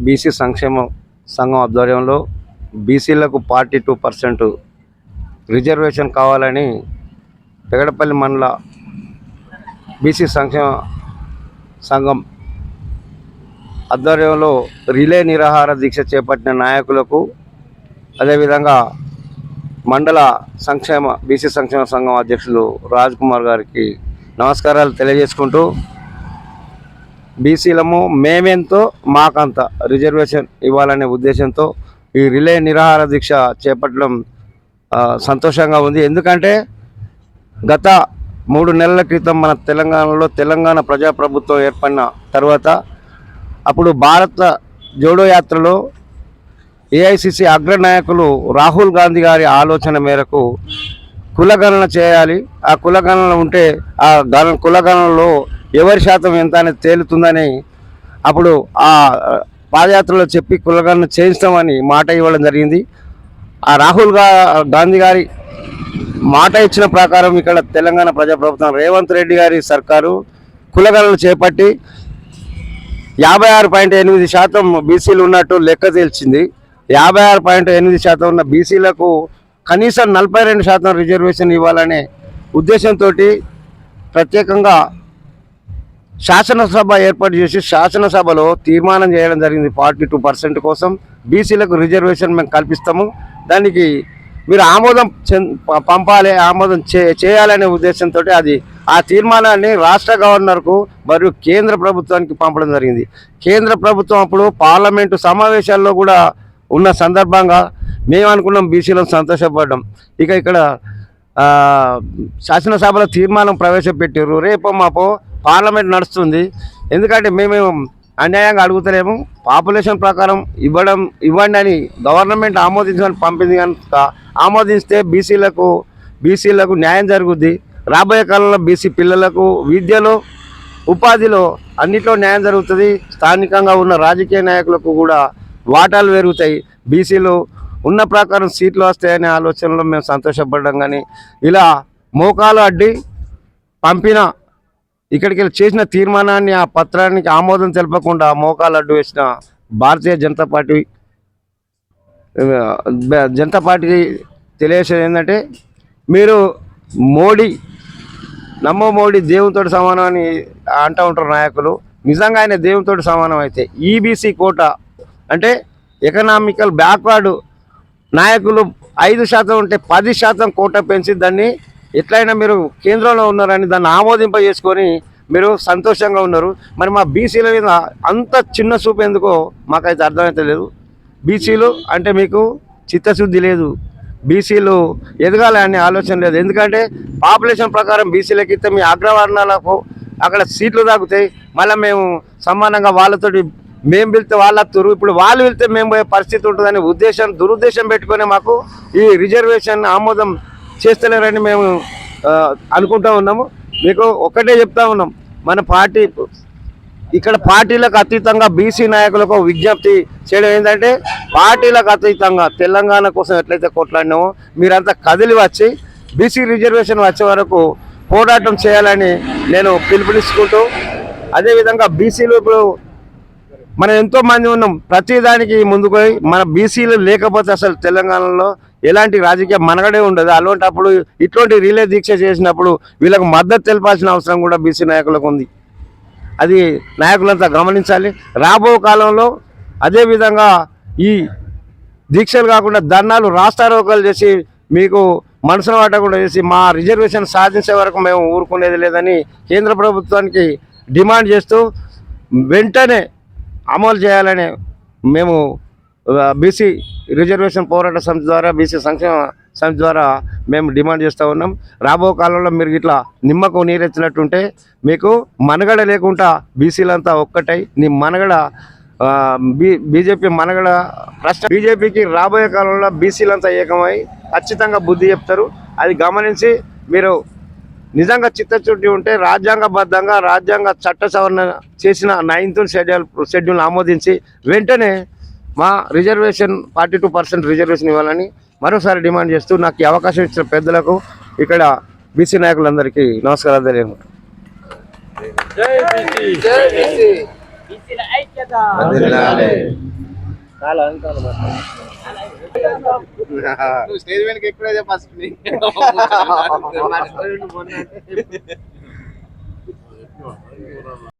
BC సంక్షేమ సంఘం ఆధ్వర్యంలో బీసీలకు ఫార్టీ టూ పర్సెంట్ రిజర్వేషన్ కావాలని పెగడపల్లి మండల బీసీ సంక్షేమ సంఘం ఆధ్వర్యంలో రిలే నిరాహార దీక్ష చేపట్టిన నాయకులకు అదేవిధంగా మండల సంక్షేమ బీసీ సంక్షేమ సంఘం అధ్యక్షులు రాజ్ కుమార్ గారికి నమస్కారాలు తెలియజేసుకుంటూ బీసీలము మేమెంతో మాకంత రిజర్వేషన్ ఇవ్వాలనే ఉద్దేశంతో ఈ రిలే నిరాహార దీక్ష చేపట్టడం సంతోషంగా ఉంది. ఎందుకంటే గత మూడు నెలల క్రితం మన తెలంగాణలో తెలంగాణ ప్రజాప్రభుత్వం ఏర్పడిన తర్వాత అప్పుడు భారత జోడో యాత్రలో ఏఐసిసి అగ్రనాయకులు రాహుల్ గాంధీ గారి ఆలోచన మేరకు కులగణన చేయాలి. ఆ కులగణన ఉంటే ఆ గణ కులగణనలో ఎవరి శాతం ఎంత అనేది తేలుతుందని అప్పుడు ఆ పాదయాత్రలో చెప్పి కులగణన చేయిస్తామని మాట ఇవ్వడం జరిగింది. ఆ రాహుల్ గాంధీ గారి మాట ఇచ్చిన ప్రకారం ఇక్కడ తెలంగాణ ప్రజాప్రభుత్వం రేవంత్ రెడ్డి గారి సర్కారు కులగణన చేపట్టి యాభై ఆరు పాయింట్ ఎనిమిది శాతం బీసీలు ఉన్నట్టు లెక్క తేల్చింది. యాభై ఆరు పాయింట్ ఎనిమిది శాతం ఉన్న బీసీలకు కనీసం నలభై రెండు శాతం రిజర్వేషన్ ఇవ్వాలనే ఉద్దేశంతో ప్రత్యేకంగా శాసనసభ ఏర్పాటు చేసి శాసనసభలో తీర్మానం చేయడం జరిగింది ఫార్టీ టూ పర్సెంట్ కోసం. బీసీలకు రిజర్వేషన్ మేము కల్పిస్తాము. దానికి మీరు ఆమోదం పంపాలి ఆమోదం చే చేయాలనే ఉద్దేశంతో అది ఆ తీర్మానాన్ని రాష్ట్ర గవర్నర్కు మరియు కేంద్ర ప్రభుత్వానికి పంపడం జరిగింది. కేంద్ర ప్రభుత్వం అప్పుడు పార్లమెంటు సమావేశాల్లో కూడా ఉన్న సందర్భంగా మేము అనుకున్నాం బీసీలో సంతోషపడ్డాం. ఇక ఇక్కడ శాసనసభలో తీర్మానం ప్రవేశపెట్టారు రేపు మాపో పార్లమెంట్ నడుస్తుంది. ఎందుకంటే మేమేమో అన్యాయంగా అడుగుతలేము. పాపులేషన్ ప్రకారం ఇవ్వడం ఇవ్వండి అని గవర్నమెంట్ ఆమోదించమని పంపింది కనుక ఆమోదిస్తే బీసీలకు బీసీలకు న్యాయం జరుగుద్ది. రాబోయే కాలంలో బీసీ పిల్లలకు విద్యలో ఉపాధిలో అన్నిట్లో న్యాయం జరుగుతుంది. స్థానికంగా ఉన్న రాజకీయ నాయకులకు కూడా వాటాలు పెరుగుతాయి. బీసీలు ఉన్న ప్రకారం సీట్లు వస్తాయనే ఆలోచనలో మేము సంతోషపడడం కానీ ఇలా మోకాలు అడ్డి పంపిన ఇక్కడికి వెళ్ళి చేసిన తీర్మానాన్ని ఆ పత్రానికి ఆమోదం తెలపకుండా మోకాలు అడ్డు వేసిన భారతీయ జనతా పార్టీ జనతా పార్టీకి తెలియజేసేది ఏంటంటే మీరు మోడీ నమ్మో మోడీ దేవునితో సమానం అని అంటూ ఉంటారు నాయకులు. నిజంగా ఆయన దేవునితో సమానం అయితే ఈబీసీ కోట అంటే ఎకనామికల్ బ్యాక్వర్డ్ నాయకులు ఐదు శాతం ఉంటే పది శాతం కోట పెంచి దాన్ని ఎట్లయినా మీరు కేంద్రంలో ఉన్నారని దాన్ని ఆమోదింప చేసుకొని మీరు సంతోషంగా ఉన్నారు. మరి మా బీసీల మీద అంత చిన్న చూపు ఎందుకో మాకైతే అర్థమైతే లేదు. బీసీలు అంటే మీకు చిత్తశుద్ధి లేదు. బీసీలు ఎదగాలి అనే ఆలోచన లేదు. ఎందుకంటే పాపులేషన్ ప్రకారం బీసీలకి ఇస్తే మీ అగ్రవర్ణాలకు అక్కడ సీట్లు తాగుతాయి. మళ్ళీ మేము సమానంగా వాళ్ళతోటి మేము వెళ్తే వాళ్ళు వస్తారు ఇప్పుడు వాళ్ళు వెళ్తే మేము పోయే పరిస్థితి ఉంటుందనే ఉద్దేశం దురుద్దేశం పెట్టుకొని మాకు ఈ రిజర్వేషన్ ఆమోదం చేస్తలేరని మేము అనుకుంటా ఉన్నాము. మీకు ఒక్కటే చెప్తా ఉన్నాం. మన పార్టీ ఇక్కడ పార్టీలకు అతీతంగా బీసీ నాయకులకు విజ్ఞప్తి చేయడం ఏంటంటే పార్టీలకు అతీతంగా తెలంగాణ కోసం ఎట్లయితే కొట్లాడినామో మీరంతా కదిలి వచ్చి బీసీ రిజర్వేషన్ వచ్చే వరకు పోరాటం చేయాలని నేను పిలుపునిచ్చుకుంటూ అదేవిధంగా బీసీలు ఇప్పుడు మనం ఎంతో మంది ఉన్నాం. ప్రతిదానికి ముందుకు మన బీసీలు లేకపోతే అసలు తెలంగాణలో ఎలాంటి రాజకీయ మనగడే ఉండదు. అలాంటప్పుడు ఇటువంటి రిలే దీక్ష చేసినప్పుడు వీళ్ళకు మద్దతు తెలపాల్సిన అవసరం కూడా బీసీ నాయకులకు ఉంది. అది నాయకులంతా గమనించాలి. రాబో కాలంలో అదేవిధంగా ఈ దీక్షలు కాకుండా ధర్నాలు రాస్తారోకలు చేసి మీకు మనసును పట్టకుండా చేసి మా రిజర్వేషన్ సాధించే వరకు మేము ఊరుకునేది లేదని కేంద్ర ప్రభుత్వానికి డిమాండ్ చేస్తూ వెంటనే అమలు చేయాలని మేము బీసీ రిజర్వేషన్ పోరాట సమితి ద్వారా బీసీ సంక్షేమ సమితి ద్వారా మేము డిమాండ్ చేస్తూ ఉన్నాం. రాబో కాలంలో మీరు ఇట్లా నిమ్మకు నీరెచ్చినట్టుంటే మీకు మనగడ లేకుండా బీసీలంతా ఒక్కటై నీ మనగడ బీ బీజేపీ మనగడ ప్రశ్న బీజేపీకి రాబోయే కాలంలో బీసీలంతా ఏకమై ఖచ్చితంగా బుద్ధి చెప్తారు. అది గమనించి మీరు నిజంగా చిత్తశుద్ధి ఉంటే రాజ్యాంగబద్ధంగా రాజ్యాంగ చట్ట సవరణ చేసిన నైన్త్ షెడ్యూల్ షెడ్యూల్ ఆమోదించి వెంటనే మా reservation forty two percent reservation ఇవ్వాలని మరోసారి డిమాండ్ చేస్తూ నాకు ఈ అవకాశం ఇచ్చిన పెద్దలకు ఇక్కడ బీసీ నాయకులందరికీ నమస్కారాలు తెలియజేస్తున్నాను ఐక్యత స్టేజ్ వెనక ఎక్కువ ఫస్ట్